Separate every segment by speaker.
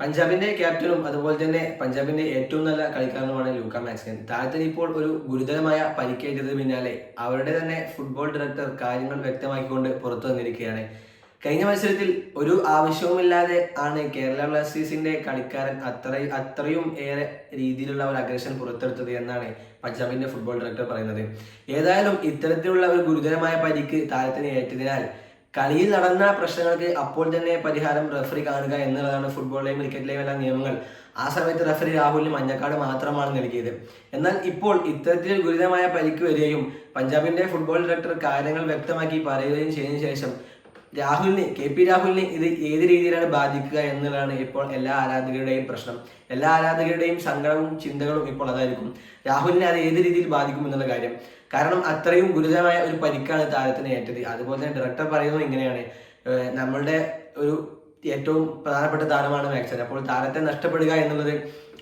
Speaker 1: പഞ്ചാബിന്റെ ക്യാപ്റ്റനും അതുപോലെ തന്നെ പഞ്ചാബിന്റെ ഏറ്റവും നല്ല കളിക്കാരനുമാണ് ലൂക്ക മാക്സിൻ. താരത്തിന് ഇപ്പോൾ ഒരു ഗുരുതരമായ പരിക്കേറ്റതിന് പിന്നാലെ അവരുടെ തന്നെ ഫുട്ബോൾ ഡയറക്ടർ കാര്യങ്ങൾ വ്യക്തമാക്കിക്കൊണ്ട് പുറത്തു വന്നിരിക്കുകയാണ്. കഴിഞ്ഞ മത്സരത്തിൽ ഒരു ആവശ്യവുമില്ലാതെ ആണ് കേരള ബ്ലാസ്റ്റേഴ്സിന്റെ കളിക്കാരൻ അത്ര അത്രയും ഏറെ രീതിയിലുള്ള ഒരു അഗ്രഷൻ പുറത്തെടുത്തത് എന്നാണ് പഞ്ചാബിന്റെ ഫുട്ബോൾ ഡയറക്ടർ പറയുന്നത്. ഏതായാലും ഇത്തരത്തിലുള്ള ഒരു ഗുരുതരമായ പരിക്ക് താരത്തിന് ഏറ്റതിനാൽ കളിയിൽ നടന്ന പ്രശ്നങ്ങൾക്ക് അപ്പോൾ തന്നെ പരിഹാരം റഫറി കാണുക എന്നുള്ളതാണ് ഫുട്ബോളിലെയും ക്രിക്കറ്റിലെയും എല്ലാം നിയമങ്ങൾ. ആ സമയത്ത് റഫറി രാഹുലിന് മഞ്ഞക്കാട് മാത്രമാണ് നൽകിയത്. എന്നാൽ ഇപ്പോൾ ഇത്തരത്തിൽ ഗുരുതരമായ പരിക്ക് വരികയും പഞ്ചാബിന്റെ ഫുട്ബോൾ ഡയറക്ടർ കാര്യങ്ങൾ വ്യക്തമാക്കി പറയുകയും ചെയ്തതിനു ശേഷം രാഹുലിന് കെ പി രാഹുലിനെ ഇത് ഏത് രീതിയിലാണ് ബാധിക്കുക എന്നുള്ളതാണ് ഇപ്പോൾ എല്ലാ ആരാധകരുടെയും പ്രശ്നം. എല്ലാ ആരാധകരുടെയും സങ്കടവും ചിന്തകളും ഇപ്പോൾ അതായിരിക്കും. രാഹുലിനെ അത് ഏത് രീതിയിൽ ബാധിക്കും എന്നുള്ള കാര്യം. കാരണം അത്രയും ഗുരുതരമായ ഒരു പരിക്കാണ് താരത്തിന് ഏറ്റത്. അതുപോലെ തന്നെ ഡയറക്ടർ പറയുന്നത് ഇങ്ങനെയാണ്. നമ്മളുടെ ഒരു ഏറ്റവും പ്രധാനപ്പെട്ട താരമാണ് മാക്സൻ അപ്പോൾ താരത്തെ നഷ്ടപ്പെടുക എന്നുള്ളത്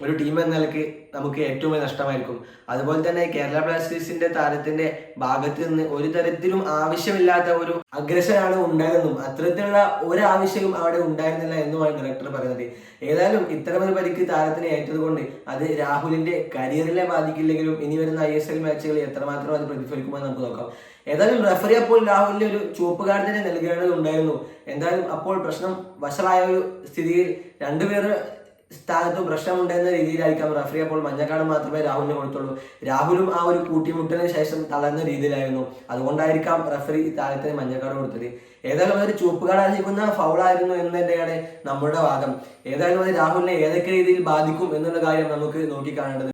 Speaker 1: ഒരു ടീം എന്ന നിലയ്ക്ക് നമുക്ക് ഏറ്റവും വലിയ നഷ്ടമായിരിക്കും. അതുപോലെ തന്നെ കേരള ബ്ലാസ്റ്റേഴ്സിന്റെ താരത്തിന്റെ ഭാഗത്ത് നിന്ന് ഒരു തരത്തിലും ആവശ്യമില്ലാത്ത ഒരു അഗ്രഷനാണ് ഉണ്ടായതെന്നും അത്തരത്തിലുള്ള ഒരു ആവശ്യവും അവിടെ ഉണ്ടായിരുന്നില്ല എന്നുമാണ് ഡയറക്ടർ പറയുന്നത്. ഏതായാലും ഇത്തരമൊരു പരിക്ക് താരത്തിന് ഏറ്റതുകൊണ്ട് അത് രാഹുലിന്റെ കരിയറിനെ ബാധിക്കില്ലെങ്കിലും ഇനി വരുന്ന ഐ എസ് എൽ മാച്ചുകളിൽ എത്രമാത്രം അത് പ്രതിഫലിക്കുമെന്ന് നമുക്ക് നോക്കാം. ഏതായാലും റെഫറി അപ്പോൾ രാഹുലിന് ഒരു ചുവപ്പ് കാർഡ് തന്നെ നൽകേണ്ടതുണ്ടായിരുന്നു എന്തായാലും അപ്പോൾ പ്രശ്നം വഷളായ ഒരു സ്ഥിതിയിൽ രണ്ടുപേർ സ്ഥാനത്തും പ്രശ്നമുണ്ടെന്ന രീതിയിലായിരിക്കാം റഫറി അപ്പോൾ മഞ്ഞക്കാട് മാത്രമേ രാഹുലിന് കൊടുത്തുള്ളൂ. രാഹുലും ആ ഒരു കൂട്ടിമുട്ടലിന് ശേഷം തളർന്ന രീതിയിലായിരുന്നു. അതുകൊണ്ടായിരിക്കാം റഫറി താരത്തിന് മഞ്ഞക്കാട് കൊടുത്തത്. ഏതായാലും അതൊരു ചുവപ്പ് കാർഡ് അർഹിക്കുന്ന ഫൗളായിരുന്നു എന്നതിന്റെയാണ് നമ്മുടെ വാദം. ഏതായാലും അത് രാഹുലിനെ ഏതൊക്കെ രീതിയിൽ ബാധിക്കും എന്നുള്ള കാര്യം നമുക്ക് നോക്കിക്കാണേണ്ടത്